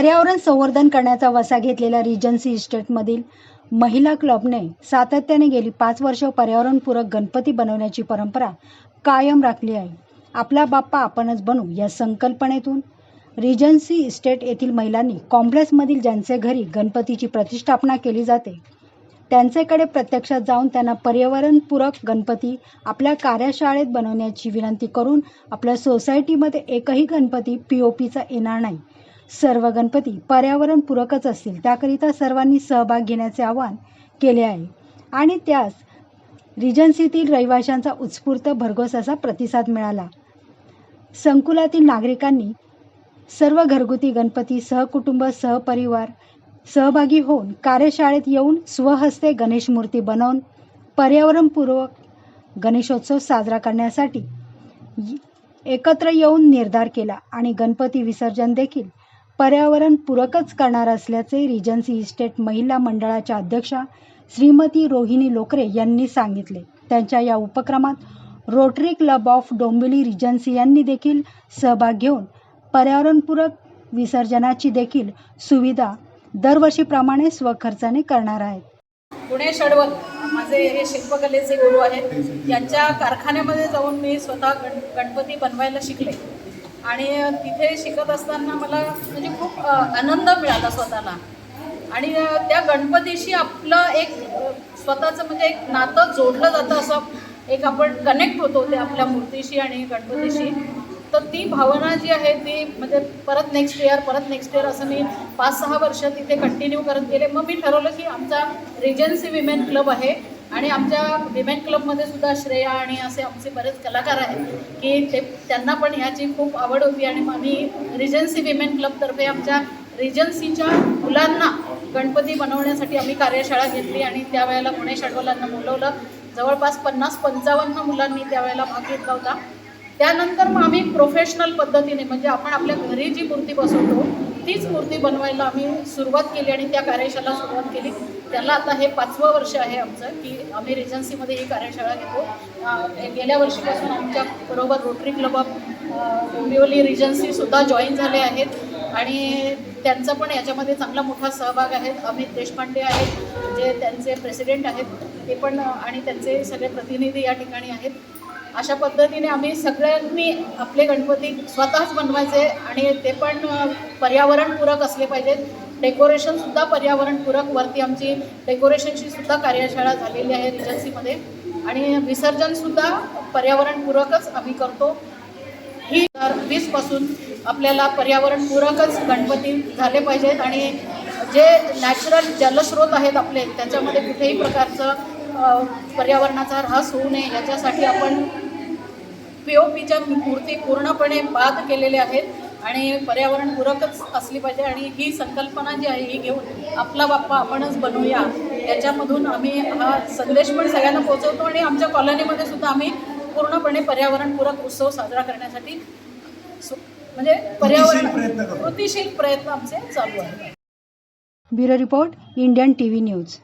पर्यावरण संवर्धन करण्याचा वसा घेतलेल्या रिजन्सी इस्टेटमधील महिला क्लबने सातत्याने गेली पाच वर्ष पर्यावरणपूरक गणपती बनवण्याची परंपरा कायम राखली आहे. आपला बाप्पा आपणच बनू या संकल्पनेतून रिजन्सी इस्टेट येथील महिलांनी कॉम्प्लेक्समधील ज्यांचे घरी गणपतीची प्रतिष्ठापना केली जाते त्यांच्याकडे प्रत्यक्षात जाऊन त्यांना पर्यावरणपूरक गणपती आपल्या कार्यशाळेत बनवण्याची विनंती करून आपल्या सोसायटीमध्ये एकही गणपती पी ओ पीचा येणार नाही. सर्व गणपती पर्यावरणपूरकच असतील त्याकरिता सर्वांनी सहभाग घेण्याचे आवाहन केले आहे. आणि त्यास रिजन्सीतील रहिवाशांचा उत्स्फूर्त भरघोस असा प्रतिसाद मिळाला. संकुलातील नागरिकांनी सर्व घरगुती गणपती सहकुटुंब सहपरिवार सहभागी होऊन कार्यशाळेत येऊन स्वहस्ते गणेश मूर्ती बनवून पर्यावरणपूर्वक गणेशोत्सव साजरा करण्यासाठी एकत्र येऊन निर्धार केला आणि गणपती विसर्जन देखील पर्यावरणपूरकच करणार असल्याचे रिजन्सी इस्टेट महिला मंडळाच्या अध्यक्षा श्रीमती रोहिणी लोकरे यांनी सांगितले. त्यांच्या या उपक्रमात Rotary club of Dombivli regency यांनी देखील सहभाग घेऊन पर्यावरणपूरक विसर्जनाची देखील सुविधा दरवर्षीप्रमाणे स्वखर्चाने करणार आहेत. पुणे षडवल माझे हे शिल्पकलेचे गुरु आहेत. यांच्या कारखान्यामध्ये जाऊन मी स्वतः गण गणपती बनवायला शिकले. आणि तिथे शिकत असताना मला म्हणजे खूप आनंद मिळाला स्वतःला. आणि त्या गणपतीशी आपलं एक स्वतःचं म्हणजे एक नातं जोडलं जातं असं एक आपण कनेक्ट होतो ते आपल्या मूर्तीशी आणि गणपतीशी. तर ती भावना जी आहे ती म्हणजे परत नेक्स्ट इयर परत नेक्स्ट इयर असं मी पाच सहा वर्ष तिथे कंटिन्यू करत गेले. मग मी ठरवलं की आमचा रिजन्सी विमेन क्लब आहे. आणि आमच्या विमेन क्लबमध्ये सुद्धा श्रेया आणि असे आमचे बरेच कलाकार आहेत की ते त्यांना पण ह्याची खूप आवड होती. आणि मग आम्ही रिजन्सी विमेन क्लबतर्फे आमच्या रिजन्सीच्या मुलांना गणपती बनवण्यासाठी आम्ही कार्यशाळा घेतली आणि त्यावेळेला पुणे षडवलांना बोलवलं. जवळपास पन्नास पंचावन्न मुलांनी त्यावेळेला भाग घेतला होता. त्यानंतर मग आम्ही प्रोफेशनल पद्धतीने म्हणजे आपण आपल्या घरी जी मूर्ती बसवतो तीच मूर्ती बनवायला आम्ही सुरुवात केली आणि त्या कार्यशाळेला सुरुवात केली. त्याला आता हे पाचवं वर्ष आहे आमचं की आम्ही रेजन्सीमध्ये ही कार्यशाळा घेतो. गेल्या वर्षीपासून आमच्या बरोबर रोटरी क्लब ऑफ डोंबिवली रिजन्सीसुद्धा जॉईन झाले आहेत. आणि त्यांचा पण याच्यामध्ये चांगला मोठा सहभाग आहे. अमित देशपांडे आहेत जे त्यांचे प्रेसिडेंट आहेत ते पण आणि त्यांचे सगळे प्रतिनिधी या ठिकाणी आहेत. अशा पद्धतीने आम्ही सगळ्यांनी आपले गणपती स्वतःच बनवायचे आणि ते पण पर्यावरणपूरक असले पाहिजेत. डेकोरेशनसुद्धा पर्यावरणपूरक वरती आमची डेकोरेशनची सुद्धा कार्यशाळा झालेली आहे रिजन्सीमध्ये आणि विसर्जनसुद्धा पर्यावरणपूरकच आम्ही करतो. ही हजार वीसपासून आपल्याला पर्यावरणपूरकच गणपती झाले पाहिजेत. आणि जे नॅचरल जलस्रोत आहेत आपले त्याच्यामध्ये कुठेही प्रकारचं पर्यावरणाचा ऱ्हास होऊ नये याच्यासाठी आपण पी ओ पीच्या मूर्ती पूर्णपणे बाद केलेल्या आहेत आणि पर्यावरणपूरकच असली पाहिजे आणि ही संकल्पना जी आहे ही घेऊन आपला बाप्पा आपणच बनवूया याच्यामधून आम्ही हा संदेश पण सगळ्यांना पोहोचवतो आणि आमच्या कॉलनीमध्ये सुद्धा आम्ही पूर्णपणे पर्यावरणपूरक उत्सव साजरा करण्यासाठी सु- म्हणजे पर्यावरण. कृतीशील प्रयत्न आमचे चालू आहेत. Bureau report Indian T V news.